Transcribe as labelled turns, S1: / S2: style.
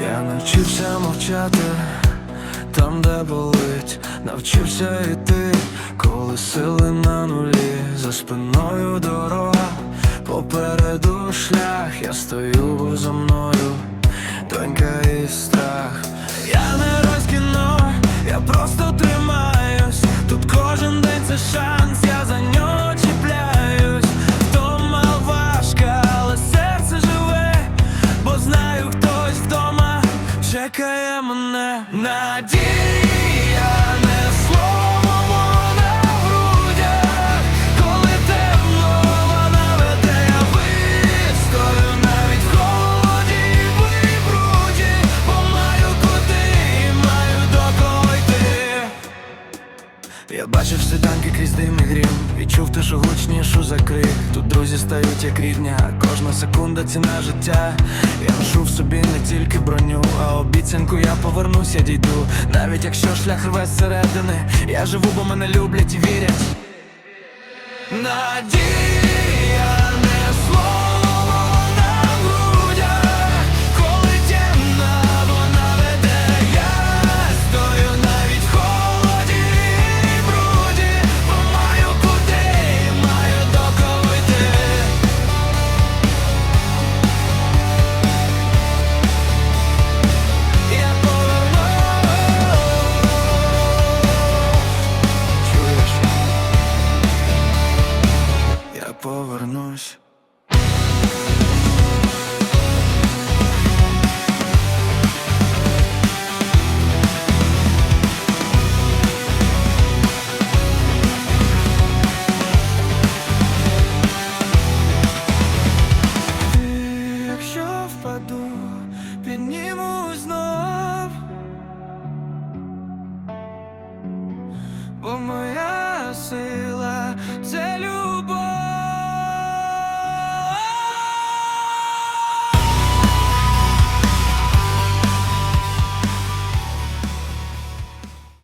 S1: Я навчився мовчати там, де болить, навчився йти, коли сили на нулі, за спиною дорога, попереду шлях, я стою бо за мною, чекає мене. Надія Я бачив світанки крізь дим і грім Відчув те, що гучнішу за крик. Тут друзі стають як рідня, а кожна секунда ціна життя. Я ношу в собі не тільки броню, а обіцянку я повернусь, я дійду. Навіть якщо шлях рве зсередини Я живу, бо мене люблять і вірять. Надія підніму знов, бо моя сила.